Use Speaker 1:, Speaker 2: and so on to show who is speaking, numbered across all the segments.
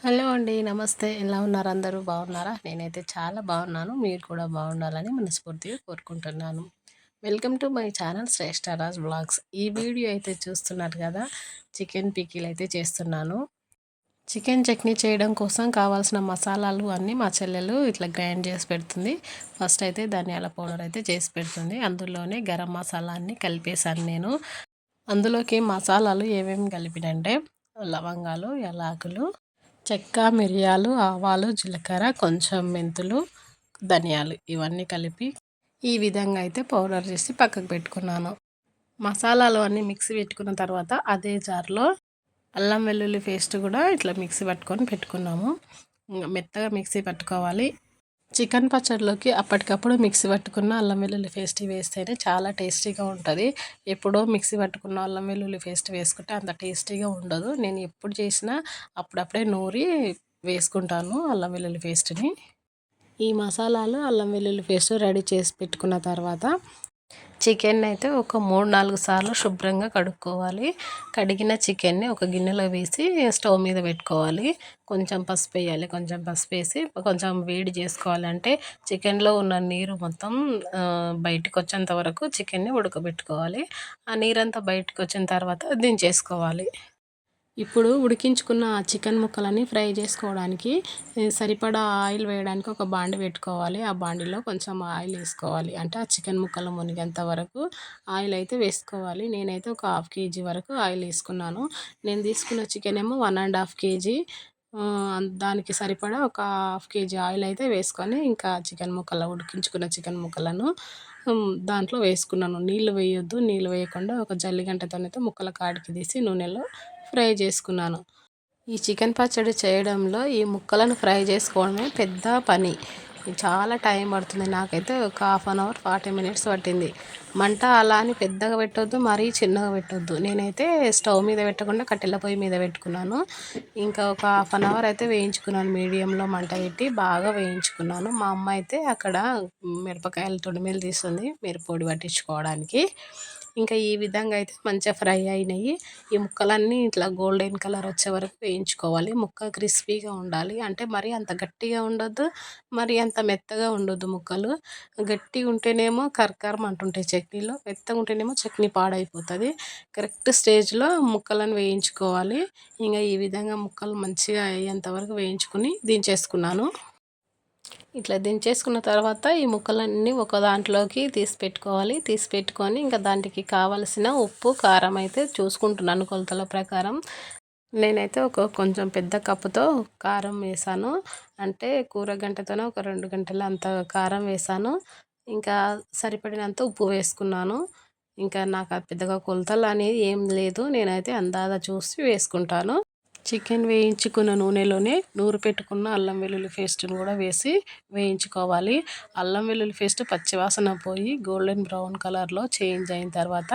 Speaker 1: Hello అండి నమస్తే. ఎలా ఉన్నారు అందరూ? బాగున్నారా? నేనైతే చాలా బాగున్నాను. మీరు కూడా బాగుండాలని మనస్ఫూర్తిగా కోరుకుంటున్నాను. Welcome to my channel Shreshtaraj blogs ఈ వీడియో అయితే చూస్తున్నారు కదా చికెన్ పికిల్ అయితే చేస్తున్నాను. చికెన్ చట్నీ చేయడం కోసం కావాల్సిన మసాలాలు అన్నీ మా చెల్లెలు ఇట్లా గ్రైండ్ చేసి పెడుతుంది. ఫస్ట్ అయితే ధనియాల పౌడర్ అయితే చేసి పెడుతుంది. అందులోనే గరం మసాలా అన్నీ కలిపేశాను నేను. అందులోకి మసాలాలు ఏమేమి కలిపినంటే లవంగాలు యలాకులు చెక్క మిరియాలు ఆవాలు జీలకర్ర కొంచెం మెంతులు ధనియాలు ఇవన్నీ కలిపి ఈ విధంగా అయితే పౌడర్ చేసి పక్కకు పెట్టుకున్నాను. మసాలాలు అన్నీ మిక్సీ పెట్టుకున్న తర్వాత అదే జార్లో అల్లం వెల్లుల్లి పేస్ట్ కూడా ఇట్లా మిక్సీ పట్టుకొని పెట్టుకున్నాము. మెత్తగా మిక్సీ పట్టుకోవాలి. చికెన్ పచ్చడిలోకి అప్పటికప్పుడు మిక్సీ పట్టుకున్న అల్లం వెల్లుల్లి పేస్ట్ వేస్తేనే చాలా టేస్టీగా ఉంటుంది. ఎప్పుడో మిక్సీ పట్టుకున్న అల్లం వెల్లుల్లి పేస్ట్ వేసుకుంటే అంత టేస్టీగా ఉండదు. నేను ఎప్పుడు చేసినా అప్పుడప్పుడే నూరి వేసుకుంటాను అల్లం వెల్లుల్లి పేస్ట్ని. ఈ మసాలాలు అల్లం వెల్లుల్లి పేస్ట్ రెడీ చేసి పెట్టుకున్న తర్వాత చికెన్ అయితే ఒక మూడు నాలుగు సార్లు శుభ్రంగా కడుక్కోవాలి. కడిగిన చికెన్ని ఒక గిన్నెలో వేసి స్టవ్ మీద పెట్టుకోవాలి. కొంచెం పసుపు వేయాలి. కొంచెం పసుపు వేసి కొంచెం వేడి చేసుకోవాలంటే చికెన్లో ఉన్న నీరు మొత్తం బయటకు వచ్చేంత వరకు చికెన్ని ఉడకబెట్టుకోవాలి. ఆ నీరంతా బయటకు వచ్చిన తర్వాత దించేసుకోవాలి. ఇప్పుడు ఉడికించుకున్న చికెన్ ముక్కలని ఫ్రై చేసుకోవడానికి సరిపడా ఆయిల్ వేయడానికి ఒక బాండి పెట్టుకోవాలి. ఆ బాండిలో కొంచెం ఆయిల్ వేసుకోవాలి. అంటే ఆ చికెన్ ముక్కలు మునిగేంత వరకు ఆయిల్ అయితే వేసుకోవాలి. నేనైతే ఒక హాఫ్ కేజీ వరకు ఆయిల్ వేసుకున్నాను. నేను తీసుకున్న చికెన్ ఏమో వన్ అండ్ హాఫ్ కేజీ. దానికి సరిపడా ఒక హాఫ్ కేజీ ఆయిల్ అయితే వేసుకొని ఇంకా చికెన్ ముక్కలు ఉడికించుకున్న చికెన్ ముక్కలను దాంట్లో వేసుకున్నాను. నీళ్ళు వేయొద్దు. నీళ్ళు వేయకుండా ఒక జల్లిగంటతోనైతే ముక్కల కాడికి తీసి నూనెలో ఫ్రై చేసుకున్నాను. ఈ చికెన్ పచ్చడి చేయడంలో ఈ ముక్కలను ఫ్రై చేసుకోవడమే పెద్ద పని. చాలా టైం పడుతుంది. నాకైతే ఒక half an hour forty minutes పట్టింది. మంట అలా అని పెద్దగా పెట్టొద్దు మరీ చిన్నగా పెట్టొద్దు. నేనైతే స్టవ్ మీద పెట్టకుండా కట్టెల పొయ్యి మీద పెట్టుకున్నాను. ఇంకా ఒక హాఫ్ అన్ అవర్ అయితే వేయించుకున్నాను. మీడియంలో మంట పెట్టి బాగా వేయించుకున్నాను. మా అమ్మ అయితే అక్కడ మిరపకాయలు తొడిమేలు తీస్తుంది మిరపొడి పట్టించుకోవడానికి. ఇంకా ఈ విధంగా అయితే మంచిగా ఫ్రై అయినాయి. ఈ ముక్కలన్నీ ఇట్లా గోల్డెన్ కలర్ వచ్చే వరకు వేయించుకోవాలి. ముక్క క్రిస్పీగా ఉండాలి. అంటే మరీ అంత గట్టిగా ఉండొద్దు మరి అంత మెత్తగా ఉండొద్దు ముక్కలు. గట్టిగా ఉంటేనేమో కరకరం అంటుంటాయి చట్నీలో మెత్తగా ఉంటేనేమో చట్నీ పాడైపోతుంది. కరెక్ట్ స్టేజ్లో ముక్కలను వేయించుకోవాలి. ఇంకా ఈ విధంగా ముక్కలు మంచిగా అయ్యేంత వరకు వేయించుకుని దించేసుకున్నాను. ఇట్లా దించేసుకున్న తర్వాత ఈ ముక్కలన్నీ ఒక దాంట్లోకి తీసి పెట్టుకోవాలి. తీసి పెట్టుకొని ఇంకా దానికి కావలసిన ఉప్పు కారం అయితే చూసుకుంటున్నాను కొలతల ప్రకారం. నేనైతే ఒక కొంచెం పెద్ద కప్పుతో కారం వేసాను. అంటే కూర గంటతోనే ఒక రెండు గంటల అంత కారం వేసాను. ఇంకా సరిపడినంత ఉప్పు వేసుకున్నాను. ఇంకా నాకు పెద్దగా కొలతలు అనేది ఏం లేదు. నేనైతే అందాజ చూసి వేసుకుంటాను. చికెన్ వేయించుకున్న నూనెలోనే నూరు పెట్టుకున్న అల్లం వెల్లుల్లి పేస్ట్ని కూడా వేసి వేయించుకోవాలి. అల్లం వెల్లుల్లి పేస్ట్ పచ్చివాసన పోయి గోల్డెన్ బ్రౌన్ కలర్లో చేంజ్ అయిన తర్వాత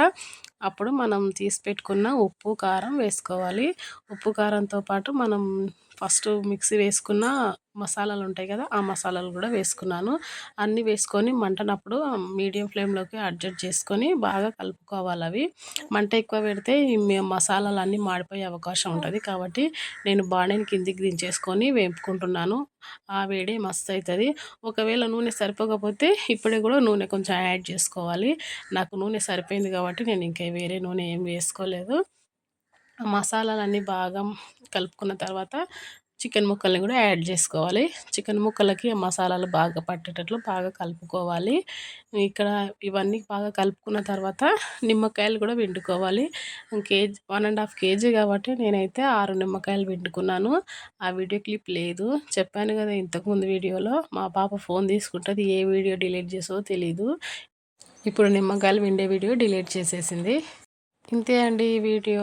Speaker 1: అప్పుడు మనం తీసి పెట్టుకున్న ఉప్పు కారం వేసుకోవాలి. ఉప్పు కారంతో పాటు మనం ఫస్ట్ మిక్సీ వేసుకున్న మసాలాలు ఉంటాయి కదా ఆ మసాలాలు కూడా వేసుకున్నాను. అన్నీ వేసుకొని మంటనప్పుడు మీడియం ఫ్లేమ్లోకి అడ్జస్ట్ చేసుకొని బాగా కలుపుకోవాలి అవి. మంట ఎక్కువ పెడితే మసాలాలు అన్నీ మాడిపోయే అవకాశం ఉంటుంది కాబట్టి నేను బాణీని కిందికి దించేసుకొని వేపుకుంటున్నాను. ఆ వేడి మస్తు అవుతుంది ఒకవేళ నూనె సరిపోకపోతే ఇప్పుడే కూడా నూనె కొంచెం యాడ్ చేసుకోవాలి. నాకు నూనె సరిపోయింది కాబట్టి నేను ఇంకా వేరే నూనె ఏం వేసుకోలేదు. మసాలాలన్నీ బాగా కలుపుకున్న తర్వాత చికెన్ ముక్కల్ని కూడా యాడ్ చేసుకోవాలి. చికెన్ ముక్కలకి మసాలాలు బాగా పట్టేటట్లు బాగా కలుపుకోవాలి. ఇక్కడ ఇవన్నీ బాగా కలుపుకున్న తర్వాత నిమ్మకాయలు కూడా పిండుకోవాలి. KG one and half KG కాబట్టి నేనైతే ఆరు నిమ్మకాయలు పిండుకున్నాను. ఆ వీడియో క్లిప్ లేదు. చెప్పాను కదా ఇంతకుముందు వీడియోలో మా పాప ఫోన్ తీసుకుంటుంది ఏ వీడియో డిలీట్ చేసో తెలీదు. ఇప్పుడు నిమ్మకాయలు విండే వీడియో డిలీట్ చేసేసింది. ఇంతే అండి ఈ వీడియో.